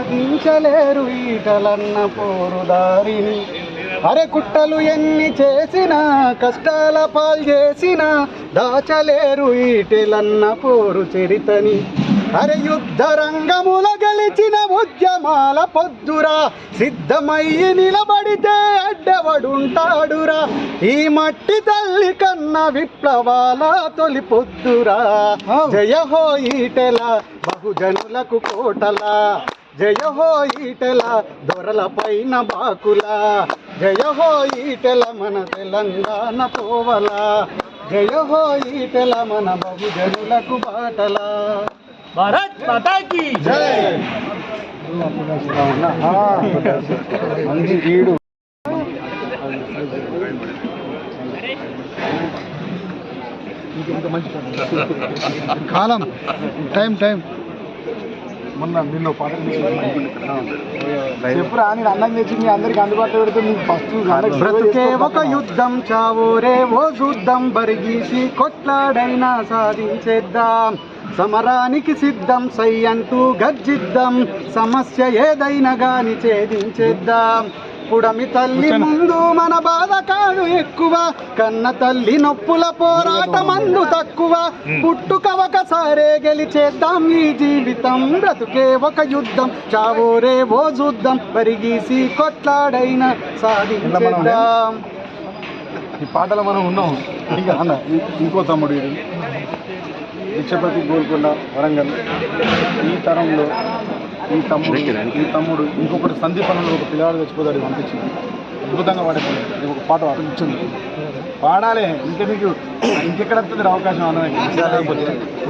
సాధించలేరు ఈటలన్న పోరుదారిని అరే కుట్టలు ఎన్ని చేసినా కష్టాల పాలు చేసినా దాచలేరు ఈటెలన్న పోరు చరితని. అరే యుద్ధ రంగముల గెలిచిన ఉద్యమాల పొద్దురా సిద్ధమయ్యి నిలబడితే అడ్డవడుంటాడురా ఈ మట్టి తల్లి కన్న విప్లవాల తొలి పొద్దురా. జయ హో ఈటెల బహుజనులకు కోటల. జయ హో ఈటెల దొరల పైన బాకుల. జయ హో ఈటెల మన తెలంగాణ పోవల జయ హో ఈటెల మన బహుజనులకు బాటల. భారత్ మాతా కీ జై. మంది వీడు కాలం టైం టైం. మొన్న నిన్న చెప్పురా నేను అన్నం తెచ్చి మీ అందరికి అందుబాటులో పెడితే మీకు ఫస్ట్ బ్రతుకే ఒక యుద్ధం చావోరే ఓ చూద్దాం బరిగీసి కొట్లాడైనా సాధించేద్దాం. సమరానికి సిద్ధం సై అంటూ గర్జిద్దాం. సమస్య ఏదైనా గాని ఛేదించేద్దాం. పుడమి తల్లి ముందు మన బాధ కాదు ఎక్కువ. కన్న తల్లి నొప్పుల పోరాటమందు తక్కువ. పుట్టుక ఒకసారే గెలిచేద్దాం ఈ జీవితం. బ్రతుకే ఒక యుద్ధం. చావోరే ఓ చూద్దాం. పరిగీసి కొట్లాడైనా సాధించేద్దాం. ఈ పాటలో మనం ఉన్నాం. ఇంకా అన్న ఇంకో తమ్ముడు వీడు భిక్షపతి గోల్కొండ వరంగల్. ఈ తరంలో ఈ తమ్ముడు ఈ తమ్ముడు ఇంకొకటి సందీపనలో ఒక పిల్లవాడు చచ్చిపోతాడు పంపించింది. అద్భుతంగా పాడేది ఒక పాట పాడించింది పాడాలి. ఇంకా నీకు ఇంకెక్కడ వస్తుంది అవకాశం అన్నది?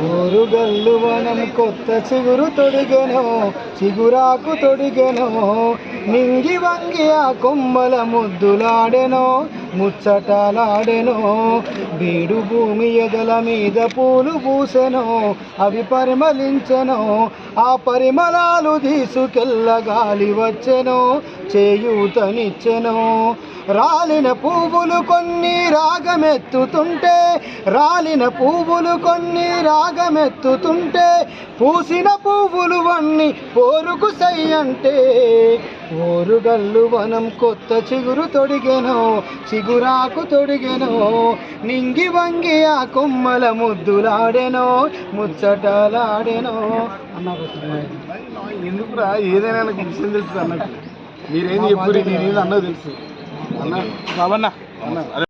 ఊరుగల్లు వనం కొత్త చిగురు తొడిగెనో చిగురాకు తొడిగెనో నింగి వంగి ఆ కొమ్మల ముద్దులాడెనో. ముచ్చటలాడెను. బీడు భూమి ఎదల మీద పూలు పూసెను. అవి పరిమళించెను. ఆ పరిమళాలు తీసుకెళ్ళ గాలి వచ్చెను. చేయూతనిచ్చెను. రాలిన పువ్వులు కొన్ని రాగమెత్తుతుంటే రాలిన పువ్వులు కొన్ని రాగమెత్తుతుంటే పూసిన పువ్వులు వన్ని పోరుకు సై అంటే. ఓరుగల్లు వనం కొత్త చిగురు తొడిగెను చిగురాకు తొడిగెను నింగి వంగి ఆ కొమ్మల ముద్దులాడెను ముచ్చటలాడెను. అన్నారు ఎందుకురా? ఏదైనా నాకు విషయం తెలుసు అన్నట్టు. మీరేం చెప్పారు నేనేది అన్నది తెలుసు. అన్న. బాబన్న. అన్న.